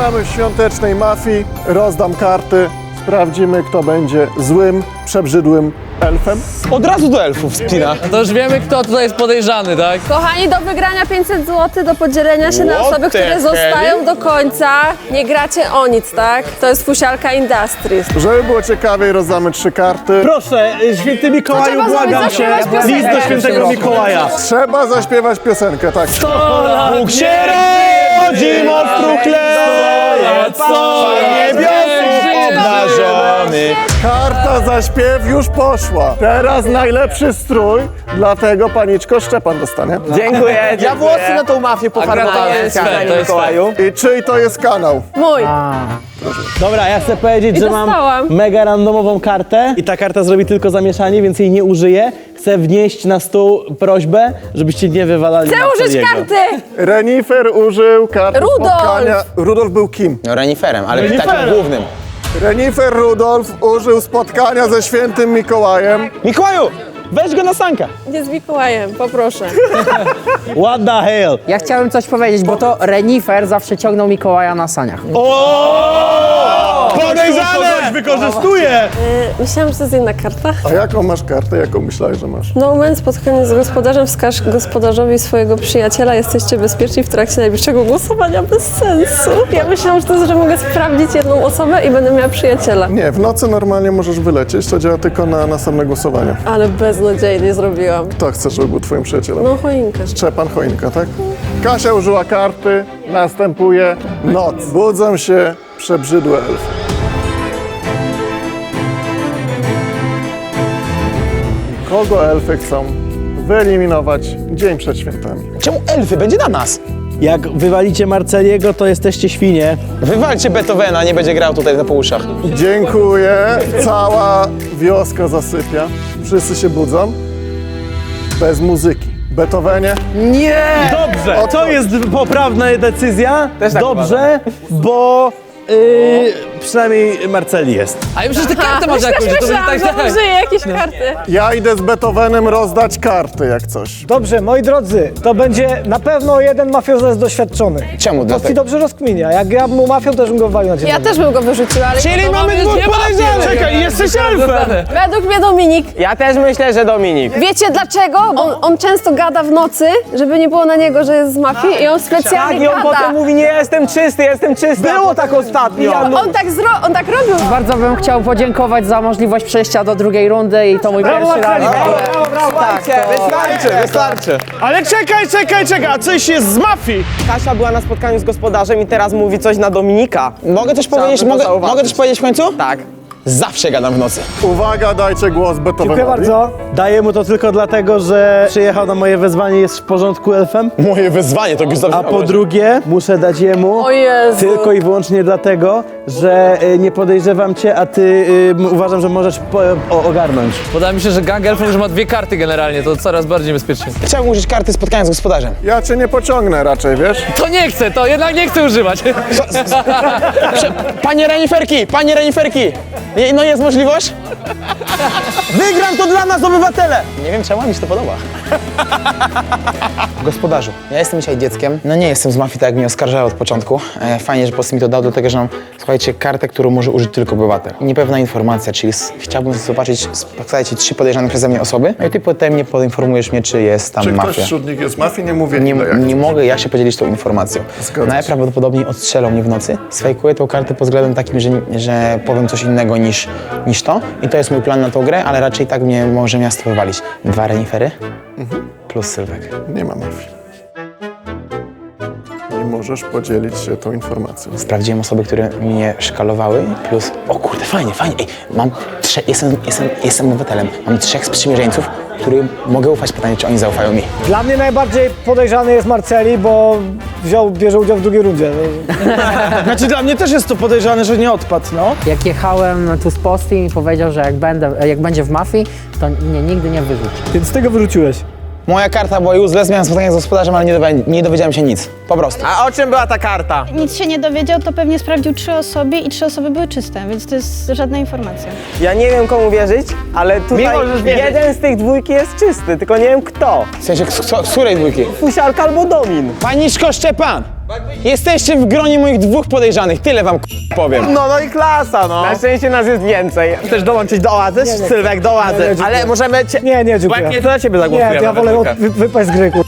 Witamy w świątecznej mafii. Rozdam karty. Sprawdzimy, kto będzie złym, przebrzydłym elfem. Od razu do elfów spina. To już wiemy, kto tutaj jest podejrzany, tak? Kochani, do wygrania 500 zł, do podzielenia się na What osoby, the które hell? zostają do końca. Nie gracie o nic, tak? To jest Fusialka Industries. Żeby było ciekawiej, rozdamy trzy karty. Proszę, y, święty Mikołaju, trzeba błagam cię, Zaśpiewać list do piosenkę. świętego Mikołaja. Trzeba zaśpiewać piosenkę, tak. Bóg się rodzi, mostruchle, niebiosów obnażony. Karta za śpiew już poszła. Teraz najlepszy strój, dlatego paniczko Szczepan dostanie. Dziękuję, Ja włosy na tą mafię Akurat to pofarmowałem, jest fair, to jest Mikołaju. I czyj to jest kanał? Mój. Dobra, ja chcę powiedzieć, I że mam dostałam. mega randomową kartę i ta karta zrobi tylko zamieszanie, więc jej nie użyję. Chcę wnieść na stół prośbę, żebyście nie wywalali Chcę użyć karty! Renifer użył karty Rudolf! spotkania. Rudolf był kim? No reniferem, ale Reniferem. takim głównym. Renifer Rudolf użył spotkania ze świętym Mikołajem. Mikołaju, weź go na sankę. Nie z Mikołajem, poproszę. What the hell? Ja chciałem coś powiedzieć, bo to Renifer zawsze ciągnął Mikołaja na saniach. Podejrzane! wykorzystuje! Y, Myślałam, że to jest inna karta. A jaką masz kartę? Jaką myślałeś, że masz? No moment, spotkanie z gospodarzem. Wskaż gospodarzowi swojego przyjaciela. Jesteście bezpieczni w trakcie najbliższego głosowania bez sensu. Ja myślałam, że to jest, że mogę sprawdzić jedną osobę i będę miała przyjaciela. Nie, w nocy normalnie możesz wylecieć, to działa tylko na następne głosowanie. Ale beznadziejnie zrobiłam. Kto chce, żeby był twoim przyjacielem? No choinkę. Szczepan Choinka, tak? Kasia użyła karty, następuje noc. Budzą się przebrzydłe elfy. Kogo elfy chcą wyeliminować dzień przed świętami? Czemu elfy? Będzie na nas. Jak wywalicie Marceliego, to jesteście świnie. Wywalcie Beethovena, nie będzie grał tutaj na po uszach. Dziękuję. Cała wioska zasypia. Wszyscy się budzą. Bez muzyki. Beethovenie, Dobrze, O co? to jest poprawna decyzja. Też tak Dobrze, bo yy, przynajmniej Marceli jest. A ja myślę, że ty kartę masz jakąś, że to będzie tak, że tak. użyję jakieś karty. ja idę z Beethovenem rozdać karty jak coś. Dobrze, moi drodzy, to będzie na pewno jeden mafiozo jest doświadczony. Czemu? Ci Dlatego. dobrze rozkminia. Jak ja bym był mafią, też bym go walił na dzień Ja dobry. też bym go wyrzuciła, ale Czyli To mamy dwóch podejrzanych. Czekaj, jesteś elfem! według mnie Dominik. Ja też myślę, że Dominik. Wiecie dlaczego? Bo on, on często gada w nocy, żeby nie było na niego, że jest z mafii i on Tak, specjalnie i on gada. potem mówi, nie jestem czysty, jestem czysty. Było tak ostatnio. On tak, zro, on tak robił. Bardzo bym chciał podziękować za możliwość przejścia do drugiej rundy i to mój pierwszy raz. Marceli, w ogóle. Tak, to... Wystarczy, wystarczy. Ale czekaj, czekaj, czekaj, a coś jest z mafii! Kasia była na spotkaniu z gospodarzem i teraz mówi coś na Dominika. Mogę coś powiedzieć, mogę, mogę coś powiedzieć w końcu? Tak. Zawsze gadam w nocy. Uwaga, dajcie głos Beethovenowi. Dziękuję bardzo. Daję mu to tylko dlatego, że przyjechał na moje wezwanie, jest w porządku elfem. Moje wyzwanie to już A po drugie, muszę dać jemu O Jezu. tylko i wyłącznie dlatego, że y, nie podejrzewam cię, a ty y, m- uważam, że możesz po, o, ogarnąć. Wydaje mi się, że gang elfów już ma dwie karty generalnie, to coraz bardziej bezpiecznie. Chciałbym użyć karty spotkania z gospodarzem. Ja cię nie pociągnę raczej, wiesz? To nie chcę, to jednak nie chcę używać. Prze- Panie reniferki, panie reniferki, no jest możliwość? Wygram to dla nas, obywatele! Nie wiem, czemu mi się to podoba. Gospodarzu, ja jestem dzisiaj dzieckiem. No nie jestem z mafii, tak jak mnie oskarżały od początku. E, Fajnie, że po prostu mi to dał, dlatego że mam, słuchajcie, kartę, którą może użyć tylko obywatel. Niepewna informacja, czyli s- chciałbym zobaczyć, ci trzy podejrzane przeze mnie osoby, no i ty potem mnie poinformujesz mnie, czy jest tam Czy mafia. ktoś wśród nich jest mafii? Nie mówię Nie, jak. nie mogę ja się podzielić tą informacją. Zgadza się. Najprawdopodobniej odstrzelą mnie w nocy. Sfejkuję tą kartę pod względem takim, że, że powiem coś innego niż, niż to. I to jest mój plan na tą grę, ale raczej tak mnie może miasto wywalić. Dwa renifery plus Sylwek. Nie ma mafii. Nie możesz podzielić się tą informacją. Sprawdziłem osoby, które mnie szkalowały, plus... O kurde, fajnie, fajnie. Ej, mam trzech, jestem, jestem, jestem obywatelem. Mam trzech sprzymierzeńców, którym mogę ufać. Pytanie, czy oni zaufają mi. Dla mnie najbardziej podejrzany jest Marceli, bo wziął, bierze udział w drugiej rundzie. Znaczy dla mnie też jest to podejrzane, że nie odpadł, no. Jak jechałem tu z Posti i powiedział, że jak, będę, jak będzie w mafii, to mnie nigdy nie wyrzuci. Więc z tego wyrzuciłeś. Moja karta była useless, miałem spotkanie z gospodarzem, ale nie, dowi- nie dowiedziałem się nic. Po prostu. A o czym była ta karta? nic się nie dowiedział, to pewnie sprawdził trzy osoby i trzy osoby były czyste, więc to jest żadna informacja. Ja nie wiem komu wierzyć, ale tutaj możesz wierzyć. jeden z tych dwójki jest czysty, tylko nie wiem kto. W sensie, z której dwójki? Fusialka albo Domin. Paniczko Szczepan! Jesteście w gronie moich dwóch podejrzanych, tyle wam k- powiem. No, no i klasa, no. Na szczęście nas jest więcej. Chcesz dołączyć do oazy? Sylwek, do oazy. Nie, nie, dziękuję. Ale możemy cię... Nie, nie, dziękuję. jak nie, to na ciebie Nie, zagłosujemy. to ja wolę od, wy, wypaść z gry, kur...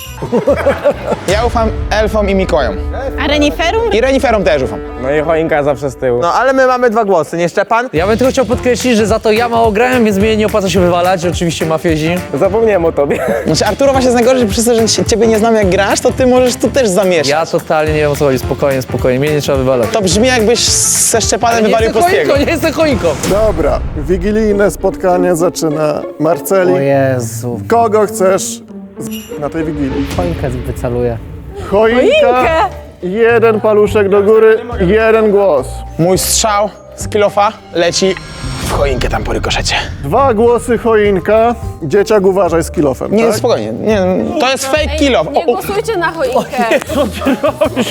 Ja ufam elfom i Mikołajom. A reniferum? I reniferom też ufam. No i choinka zawsze z tyłu. No ale my mamy dwa głosy, nie Szczepan? Ja bym tylko chciał podkreślić, że za to ja mało grałem, więc mnie nie opłaca się wywalać. Oczywiście mafiezi. Zapomniałem o tobie. Znaczy Arturo właśnie jest najgorszy, że przez to, że się- ciebie nie znam jak grasz, to ty możesz tu też zamieszać. Ja totalnie nie wiem o co chodzi. Spokojnie, spokojnie. Mnie nie trzeba wywalać. To brzmi jakbyś ze Szczepanem wywalił jestem Postiego. choinką, nie jestem choinką. Dobra, wigilijne spotkanie zaczyna Marceli. O Jezu, Kogo chcesz z- na tej wigilii? choinkę wyceluję. Choinka. Jeden paluszek do góry, jeden głos. Mój strzał z kilofa leci w choinkę tam po rykoszecie. Dwa głosy choinka. Dzieciak uważaj z kilofem, Nie, tak? spokojnie, nie, to jest fake kilof. Nie głosujcie na choinkę.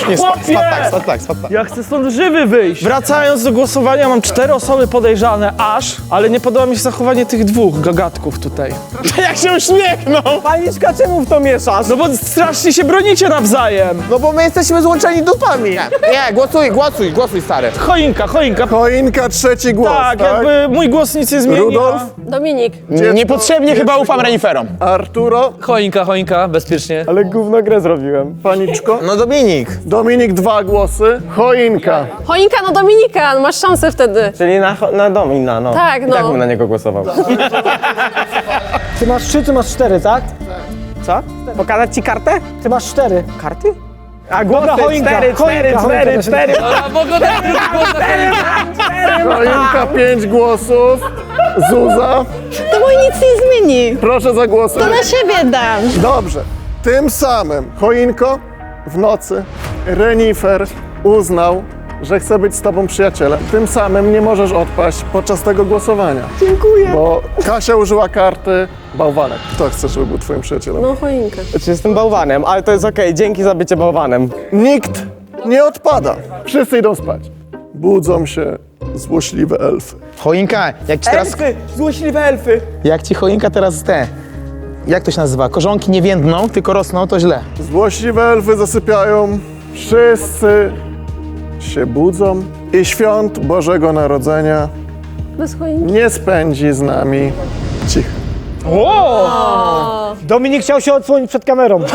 Nie, spadł tak, spadł tak, spadł tak. Ja chcę stąd żywy wyjść. Wracając do głosowania, mam cztery osoby podejrzane aż, ale nie podoba mi się zachowanie tych dwóch gagatków tutaj. Jak się uśmiechnął! Paniczka, czemu w to mieszasz? No bo strasznie się bronicie nawzajem. No bo my jesteśmy złączeni dupami. Nie, głosuj, głosuj, głosuj stary. Choinka, choinka. Choinka, trzeci głos, Tak, tak? jakby mój głos nic nie zmieni. Rudolf, Dominik. Niepotrzebnie chyba ufam reniferom. Arturo, Choinka, choinka, bezpiecznie. Ale gówno grę zrobiłem. paniczko. No Dominik. Dominik, dwa głosy. Choinka. Choinka, no Dominika, no masz szansę wtedy. Czyli na, na Domina, no. Tak, I no. tak bym na niego głosował. Ty masz trzy, ty masz cztery, tak? Co? Pokazać ci kartę? Ty masz cztery. Karty? A głosy, Dobra, choinka, cztery, cztery, choinka, choinka, cztery, się- cztery. Choinkę. Choinka, pięć głosów. Zuza, To mój nic nie zmieni. proszę zagłosuj. To na siebie dam. Dobrze. Tym samym, choinko, w nocy Renifer uznał, że chce być z tobą przyjacielem. Tym samym nie możesz odpaść podczas tego głosowania. Dziękuję. Bo Kasia użyła karty bałwanek. Kto chce, żeby był twoim przyjacielem? No choinkę. Czy jestem bałwanem, ale to jest okej, dzięki za bycie bałwanem. Nikt nie odpada. Wszyscy idą spać. Budzą się złośliwe elfy. Choinka, jak ci teraz... Elfy! Złośliwe elfy! Jak ci choinka teraz te... Jak to się nazywa? Korzonki nie więdną, tylko rosną, to źle. Złośliwe elfy zasypiają. Wszyscy się budzą i świąt Bożego Narodzenia Bez choinki. nie spędzi z nami cicho. Dominik chciał się odsłonić przed kamerą.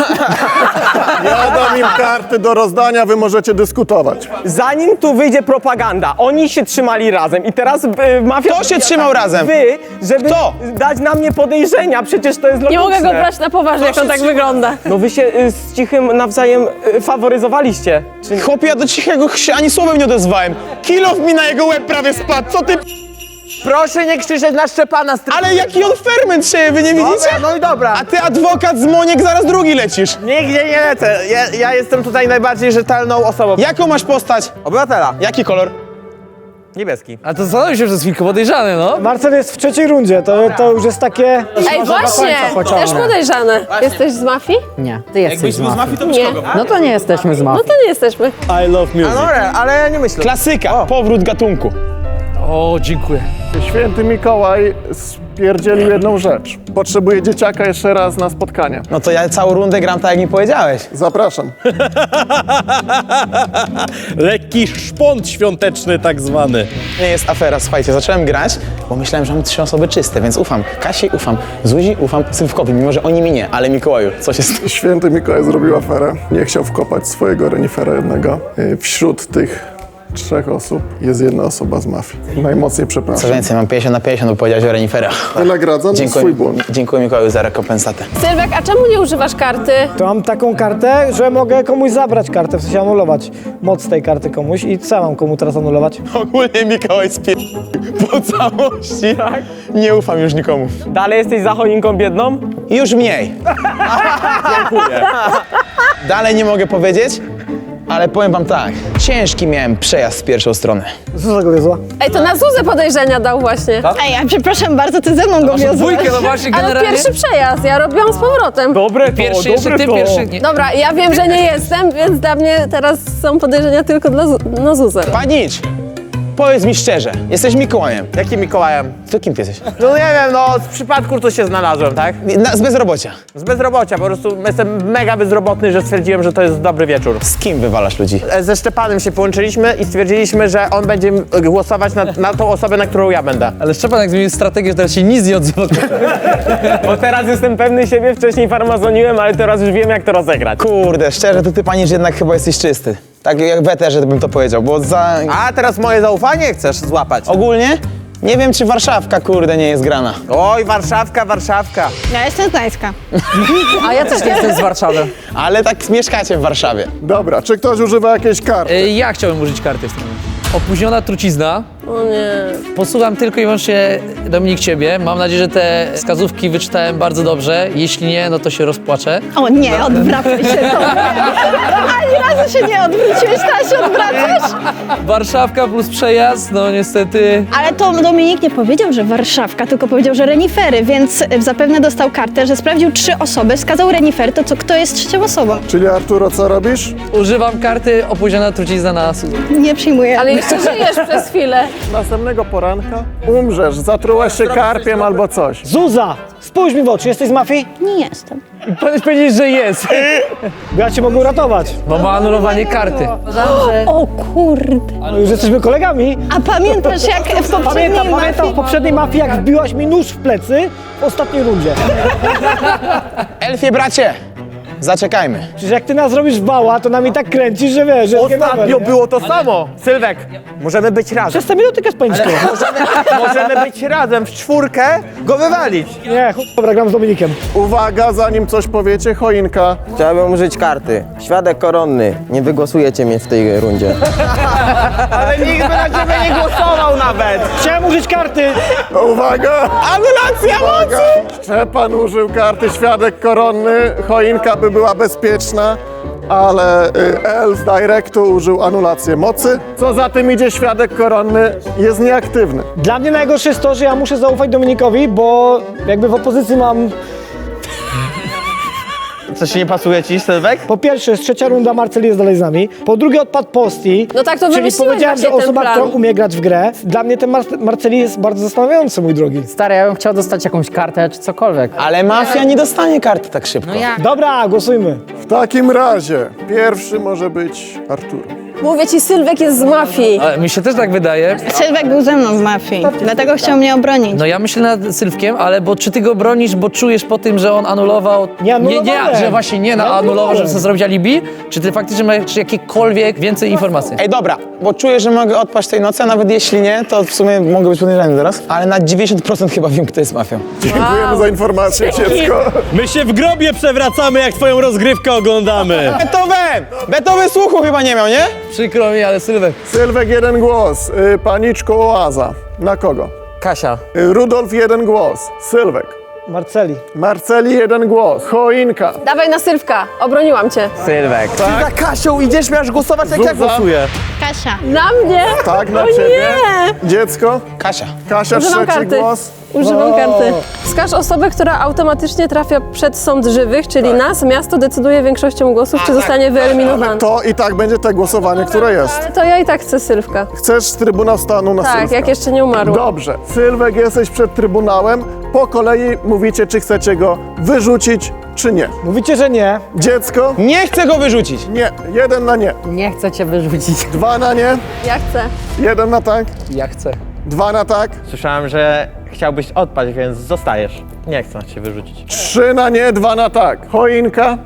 Ja dam im karty do rozdania, wy możecie dyskutować. Zanim tu wyjdzie propaganda, oni się trzymali razem i teraz y, mafia... Kto się trzymał razem? Wy, żeby Kto? dać na mnie podejrzenia, przecież to jest Nie logiczne. mogę go brać na poważnie, jak on tak wygląda. No wy się y, z Cichym nawzajem y, faworyzowaliście. Czy... Chłopie, ja do cichego się ani słowem nie odezwałem. Kilof mi na jego łeb prawie spadł, co ty... Proszę nie krzyczeć na Szczepana z Ale jaki on ferment się, wy nie widzicie? no i dobra. A ty adwokat z Moniek, zaraz drugi lecisz. Nigdzie nie lecę. Ja, ja jestem tutaj najbardziej rzetelną osobą. Jaką masz postać? Obywatela. Jaki kolor? Niebieski. A to zastanowił się przez chwilkę, podejrzany, no. Marcel jest w trzeciej rundzie, to, to już jest takie... Ej, właśnie, też podejrzane. Jesteś z mafii? Nie, ty jesteś z mafii. to Nie. No to nie jesteśmy z No mafii. to nie jesteśmy. I love music. Dobra, ale ja nie myślę. Klasyka, powrót gatunku. O, dziękuję. Święty Mikołaj spierdzielił jedną rzecz. Potrzebuje dzieciaka jeszcze raz na spotkanie. No to ja całą rundę gram tak, jak mi powiedziałeś. Zapraszam. Lekki szpont świąteczny tak zwany. Nie jest afera, słuchajcie, zacząłem grać, bo myślałem, że mam trzy osoby czyste, więc ufam. Kasi ufam, Zuzi ufam, Sylwkowi, mimo że oni mi nie, ale Mikołaju, co się stało? Święty Mikołaj zrobił aferę. Nie chciał wkopać swojego renifera jednego. Y, Wśród tych trzech osób jest jedna osoba z mafii. Najmocniej Co przepraszam. więcej, mam 50 na 50, bo powiedziałeś o reniferach. Wynagradzam za swój błąd. dziękuję Mikołaju za rekompensatę. Sylwek, a czemu nie używasz karty? To mam taką kartę, że mogę komuś zabrać kartę, w sensie anulować moc tej karty komuś i co ja mam komu teraz anulować? Ogólnie Mikołaj spie... po całości. Nie ufam już nikomu. Dalej jesteś za choinką biedną? Już mniej. Dziękuję. Dalej nie mogę powiedzieć, ale powiem wam tak. Ciężki miałem przejazd z pierwszą strony. Co za go wiozła? Ej, to na Zuzę podejrzenia dał właśnie. Ej, a przepraszam bardzo, ty ze mną go Masz wiozłeś. dwójkę, no właśnie, Ale generalnie. pierwszy przejazd, ja robiłam z powrotem. Dobre to, Pierwszy, jeszcze dobre ty to. pierwszy. Nie. Dobra, ja wiem, że nie jestem, więc dla mnie teraz są podejrzenia tylko dla Zu- na Zuzę. Panicz! Powiedz mi szczerze, jesteś Mikołajem. Jakim Mikołajem? To kim ty jesteś? No nie wiem, no z przypadku to się znalazłem, tak? Na, z bezrobocia. Z bezrobocia, po prostu jestem mega bezrobotny, że stwierdziłem, że to jest dobry wieczór. Z kim wywalasz ludzi? E, Ze Szczepanem się połączyliśmy i stwierdziliśmy, że on będzie e, głosować na, na tą osobę, na którą ja będę. Ale Szczepan jak zmienił strategię, że teraz się nic nie odzywa. Bo teraz jestem pewny siebie, wcześniej farmazoniłem, ale teraz już wiem jak to rozegrać. Kurde, szczerze, to ty panisz jednak chyba jesteś czysty. Tak jak w eterze bym to powiedział, bo za... A teraz moje zaufanie chcesz złapać. Ogólnie nie wiem, czy Warszawka, kurde, nie jest grana. Oj, Warszawka, Warszawka. Ja jestem z Gdańska. A ja też nie jestem z Warszawy. Ale tak mieszkacie w Warszawie. Dobra, czy ktoś używa jakiejś karty? Y, Ja chciałbym użyć karty w tym momencie. Opóźniona trucizna. O nie. Posłucham tylko i wyłącznie Dominik Ciebie. Mam nadzieję, że te wskazówki wyczytałem bardzo dobrze. Jeśli nie, no to się rozpłaczę. O nie, odwracaj się. To Ani razu się nie odwróciłeś, teraz się odwracasz. Warszawka plus przejazd, no niestety. Ale to Dominik nie powiedział, że Warszawka, tylko powiedział, że renifery, więc zapewne dostał kartę, że sprawdził trzy osoby, wskazał renifery, to co, kto jest trzecią osobą? Czyli Arturo, co robisz? Używam karty opóźniona trucizna na Suzę. Nie przyjmuję. Ale jeszcze żyjesz przez chwilę. Następnego poranka umrzesz, zatrułaś się karpiem albo coś. Zuza, spójrz mi w oczy, jesteś z mafii? Nie jestem. Powinieneś powiedzieć, że jest. Bo ja cię mogę uratować. Bo ma anulowanie karty. O kurde. No już jesteśmy kolegami. A pamiętasz jak w poprzedniej Pamiętam, pamiętam w mafii... poprzedniej mafii, jak wbiłaś mi nóż w plecy w ostatniej rundzie. Elfie, bracie, zaczekajmy. Przecież jak ty nas robisz wała, to nami tak kręcisz, że wiesz, że Ostatnio było to samo. Sylwek, możemy być razem. Przez tę minutę z pańską. Możemy być razem w czwórkę, go wywalić. Nie, chuj, dobra, gram z Dominikiem. Uwaga, zanim coś powiecie, choinka. Chciałbym użyć karty. Świadek koronny. Nie wygłosujecie mnie w tej rundzie. Ale nikt by na ciebie nie głosował nawet. Chciałem użyć karty. Uwaga! Anulacja Uwaga! Szczepan użył karty świadek koronny, choinka by była bezpieczna, ale y, Elf Directu użył anulację mocy. Co za tym idzie, świadek koronny jest nieaktywny. Dla mnie najgorsze jest to, że ja muszę zaufać Dominikowi, bo jakby w opozycji mam... Coś nie pasuje ci, Sylwek? Po pierwsze, jest trzecia runda, Marcel jest dalej z nami. Po drugie, odpadł Posti. No tak to Czyli wymyśliłeś powiedziałem, że właśnie ten osoba, plan. która umie grać w grę. Dla mnie ten Mar- Marceli jest bardzo zastanawiający, mój drogi. Stary, ja bym chciał dostać jakąś kartę czy cokolwiek. Ale mafia nie dostanie karty tak szybko. No ja. Dobra, głosujmy. W takim razie pierwszy może być Arturo. Mówię ci, Sylwek jest z mafii. Ale mi się też tak wydaje. Sylwek był ze mną w mafii, dlatego chciał mnie obronić. No ja myślę nad Sylwkiem, ale bo czy ty go bronisz, bo czujesz po tym, że on anulował... Nie nie, anulowałem. nie, że właśnie nie Nie na anulował, żeby sobie zrobić alibi? Czy ty faktycznie masz jakiekolwiek więcej informacji? Ej, dobra, bo czuję, że mogę odpaść tej nocy, a nawet jeśli nie, to w sumie mogę być podejrzany teraz. Ale na 90% chyba wiem, kto jest mafią. Dziękujemy za informację, dziecko. My się w grobie przewracamy, jak twoją rozgrywkę oglądamy. Beethoven! Beethoven słuchu chyba nie miał, nie? Przykro mi, ale Sylwek. Sylwek jeden głos, y, paniczko Oaza. Na kogo? Kasia. Y, Rudolf jeden głos, Sylwek. Marceli. Marceli jeden głos, choinka. Dawaj na Sylwka, obroniłam cię. Sylwek. Ty za Kasią idziesz, miałeś głosować jak ja Zuza? głosuję. Kasia. Na mnie? Tak, na O ciebie. nie! Dziecko, Kasia. Kasia Używam trzeci karty. głos. Używam karty. Wskaż osobę, która automatycznie trafia przed sąd żywych, czyli nas. Miasto decyduje większością głosów, czy zostanie wyeliminowane. To i tak będzie te głosowanie, które jest. Ale to ja i tak chcę Sylwka. Chcesz Trybunał Stanu na Tak, Sylwka. jak jeszcze nie umarła. Dobrze, Sylwek, jesteś przed Trybunałem. Po kolei mówicie, czy chcecie go wyrzucić, czy nie. Mówicie, że nie. Dziecko? Nie chcę go wyrzucić. Nie. Jeden na nie. Nie chcę cię wyrzucić. Dwa na nie. Ja chcę. Jeden na tak. Ja chcę. Dwa na tak. Słyszałem, że chciałbyś odpaść, więc zostajesz. Nie chcę cię wyrzucić. Trzy na nie, dwa na tak. Choinka.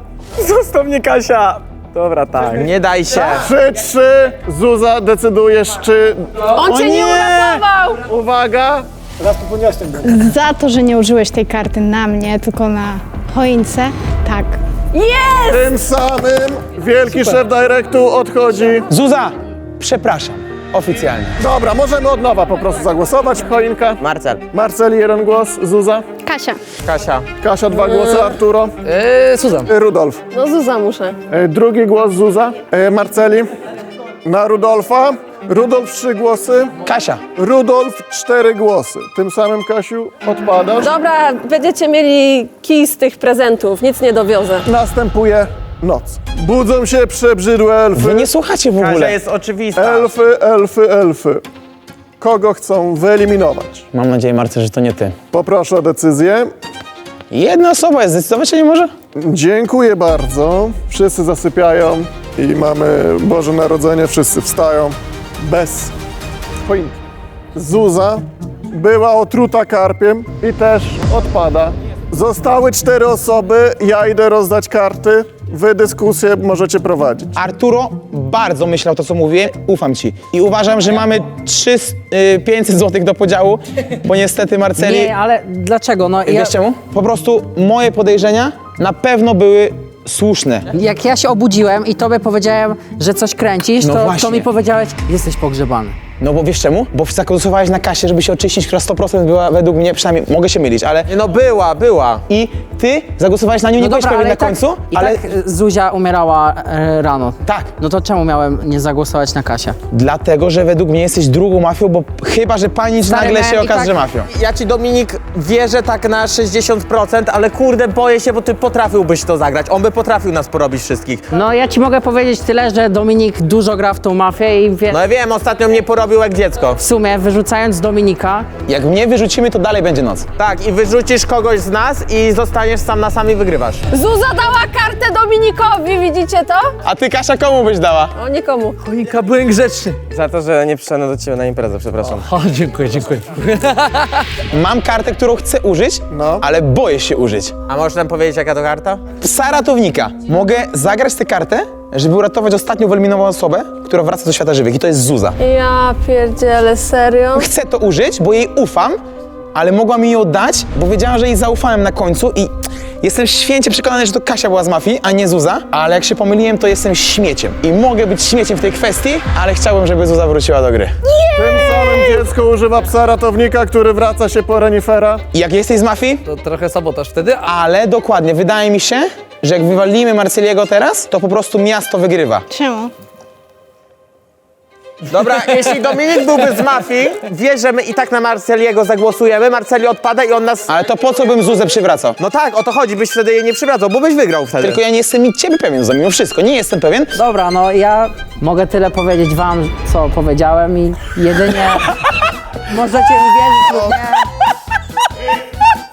Zostaw mnie, Kasia. Dobra, tak. Nie daj się. Trzy, trzy. Zuza, decydujesz, czy... On cię nie uratował! Uwaga. Teraz popełniłaś ten błąd. Za to, że nie użyłeś tej karty na mnie, tylko na choince, tak. Jest! Tym samym wielki szef Directu odchodzi. Zuza, przepraszam. Oficjalnie. Dobra, możemy od nowa po prostu zagłosować. Choinka. Marcel. Marceli jeden głos, Zuza. Kasia. Kasia. Kasia dwa głosy, Arturo. Eee, Suzan. Y, Rudolf. No Zuza muszę. E, Drugi głos Zuza. E, Marceli. Na Rudolfa. Rudolf trzy głosy. Kasia. Rudolf cztery głosy. Tym samym, Kasiu, odpadasz. Dobra, będziecie mieli kij z tych prezentów, nic nie dowiozę. Następuje noc. Budzą się przebrzydłe elfy. Wy nie słuchacie w Kasia ogóle. jest oczywista. Elfy, elfy, elfy. kogo chcą wyeliminować. Mam nadzieję, Marcel, że to nie ty. Poproszę o decyzję. Jedna osoba jest, zdecydować się nie może? Dziękuję bardzo. Wszyscy zasypiają i mamy Boże Narodzenie, wszyscy wstają bez choinki. Zuza była otruta karpiem i też odpada. Zostały cztery osoby, ja idę rozdać karty. Wy dyskusję możecie prowadzić. Arturo bardzo myślał to, co mówię, ufam ci. I uważam, że mamy 3, y, 500 zł do podziału, bo niestety Marceli... Nie, ale dlaczego? No, ja, Wiesz czemu? Po prostu moje podejrzenia na pewno były słuszne. jak ja się obudziłem i tobie powiedziałem, że coś kręcisz, No to, właśnie. to mi powiedziałeś, jesteś pogrzebany. No bo wiesz czemu? Bo zagłosowałeś na kasie, żeby się oczyścić, która 100% była według mnie, przynajmniej mogę się mylić, ale... No była, była. I ty zagłosowałeś na nią, nie byłeś pewien na i tak, końcu, i ale... tak e, Zuzia umierała e, rano. Tak. No to czemu miałem nie zagłosować na Kasię? Dlatego, że według mnie jesteś drugą mafią, bo chyba, że pani Stary, nagle się i okaże, tak- że mafią. Ja ci Dominik wierzę tak na 60%, ale kurde boję się, bo ty potrafiłbyś to zagrać. On by potrafił nas porobić wszystkich. No ja ci mogę powiedzieć tyle, że Dominik dużo gra w tą mafię i wie, No ja wiem, ostatnio mnie porobił jak dziecko. w sumie wyrzucając Dominika, Jak mnie wyrzucimy, to dalej będzie noc. Tak, i wyrzucisz kogoś z nas i zostaniesz sam na sam i wygrywasz. Zuza dała kartę Dominikowi, widzicie to? A ty, Kasia, komu byś dała? O, nikomu. Choinka, byłem grzeczny. Za to, że nie przyszedłem do ciebie na imprezę, przepraszam. O, dziękuję, dziękuję. Mam kartę, którą chcę użyć, No. ale boję się użyć. A możesz nam powiedzieć, jaka to karta? Psa ratownika. Mogę zagrać tę kartę, żeby uratować ostatnią wyeliminowaną osobę, która wraca do świata żywych i to jest Zuza. Ja pierdzielę, serio? Chcę to użyć, bo jej ufam, ale mogła mi ją dać, bo wiedziała, że jej zaufałem na końcu i jestem święcie przekonany, że to Kasia była z mafii, a nie Zuza, ale jak się pomyliłem, to jestem śmieciem. I mogę być śmieciem w tej kwestii, ale chciałbym, żeby Zuza wróciła do gry. Tym samym dziecko używa psa ratownika, który wraca się po renifera. I jak jesteś z mafii, To trochę sabotaż wtedy, a ale dokładnie, wydaje mi się, że jak wywalimy Marceliego teraz, to po prostu miasto wygrywa. Czemu? Dobra, jeśli Dominik byłby z mafii, wiesz, że my i tak na Marceliego zagłosujemy, Marceli odpada i on nas... Ale to po co bym Zuzę przywracał? No tak, o to chodzi, byś wtedy jej nie przywracał, bo byś wygrał wtedy. Tylko ja nie jestem i ciebie pewien za mimo wszystko, nie jestem pewien. Dobra, no ja mogę tyle powiedzieć wam, co powiedziałem i jedynie możecie mi wierzyć lub nie.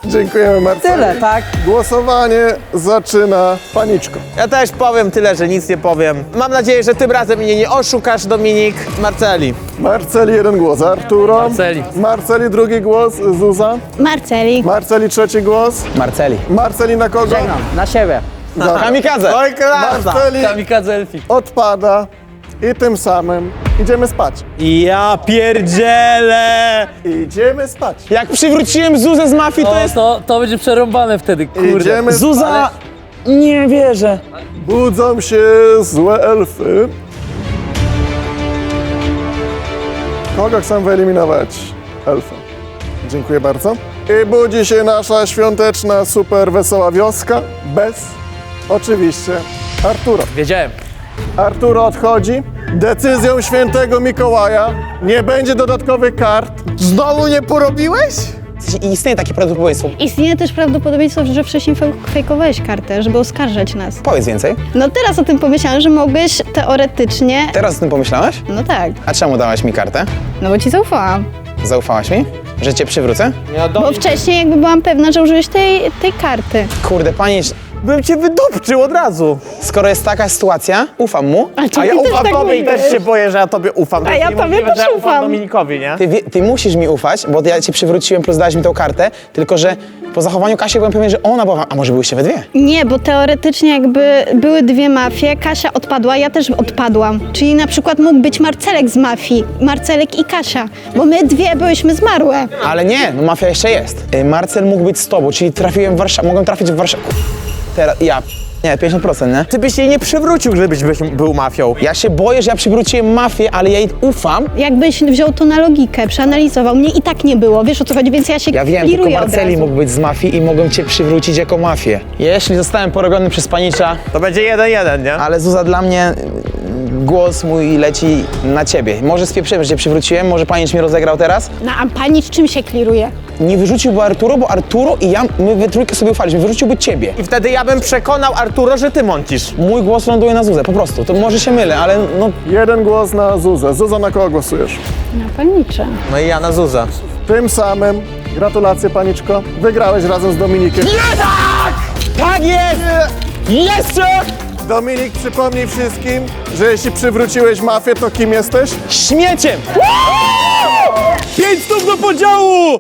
Dziękujemy Marceli. Tyle, tak? Głosowanie zaczyna paniczką. Ja też powiem tyle, że nic nie powiem. Mam nadzieję, że tym razem mnie nie oszukasz, Dominik. Marceli. Marceli jeden głos, Arturo. Marceli. Marceli drugi głos, Zuza. Marceli. Marceli trzeci głos. Marceli. Marceli na kogo? Żegnam, na siebie. Kamikadze. Oj, klasa! Marceli kamikadze elfi. odpada i tym samym idziemy spać. Ja pierdzielę! Idziemy spać. Jak przywróciłem Zuzę z mafii, to To, jest... to, to będzie przerąbane wtedy, kurde. Idziemy Zuza... Nie wierzę. Budzą się złe elfy. Kogo chcę wyeliminować? Elfy. Dziękuję bardzo. I budzi się nasza świąteczna, super wesoła wioska bez, oczywiście, Artura. Wiedziałem. Arturo odchodzi. Decyzją świętego Mikołaja nie będzie dodatkowych kart. Znowu nie porobiłeś? I Istnieje takie prawdopodobieństwo. Istnieje też prawdopodobieństwo, że wcześniej fej- fejkowałeś kartę, żeby oskarżać nas. Powiedz więcej. No teraz o tym pomyślałam, że mogłeś teoretycznie... Teraz o tym pomyślałaś? No tak, A czemu dałaś mi kartę? no bo ci zaufałam. Zaufałaś mi? Że cię przywrócę? Bo wcześniej jakby byłam pewna, że użyłeś tej, tej karty. Kurde, panie, Bym cię wydupczył od razu. skoro jest taka sytuacja, ufam mu. A ja ufam tak tobie i też się boję, że ja tobie ufam. To A jest ja tobie niemożliwe, też że ja ufam ufam. Dominikowi, nie? Ty, wie- ty musisz mi ufać, bo ja cię przywróciłem, plus dałeś mi tą kartę, tylko że po zachowaniu Kasi byłem pewien, że ona była... A może byłyście we dwie? Nie, bo teoretycznie jakby były dwie mafie, Kasia odpadła, ja też odpadłam. Czyli na przykład mógł być Marcelek z mafii, Marcelek i Kasia, bo my dwie byłyśmy zmarłe. Ale nie, no mafia jeszcze jest. Y, Marcel mógł być z tobą, czyli trafiłem w Warszawę, mogłem trafić w Warszawę. Teraz, ja... Nie, 50%, nie? Ty byś jej nie przywrócił, gdybyś byś był mafią. Ja się boję, że ja przywróciłem mafię, ale ja jej ufam. Jakbyś wziął to na logikę, przeanalizował, mnie i tak nie było, wiesz o co chodzi, więc ja się Ja wiem, tylko kliruję od Marceli razu. mógł być z mafii i mogłem cię przywrócić jako mafię. Jeśli zostałem porobiony przez panicza, To będzie jeden jeden, nie? ale Zuza dla mnie y, głos mój leci na ciebie. Może spieprzyłem, że cię przywróciłem, może panicz mnie rozegrał teraz. No a pani czym się kliruje? Nie wyrzuciłby Arturo, bo Arturo i ja, my we trójkę sobie ufaliśmy, wyrzuciłby ciebie. I wtedy ja bym przekonał Arturo, że ty mącisz. Mój głos ląduje na Zuzę, po prostu. To może się mylę, ale no Jeden głos na Zuzę. Zuza, na kogo głosujesz? Na panicze. No i ja na Zuzę. Tym samym, gratulacje paniczko, wygrałeś razem z Dominikiem. Tak jest! Jeszcze! Dominik, przypomnij wszystkim, że jeśli przywróciłeś mafię, to kim jesteś? śmieciem! Pięć stów do podziału!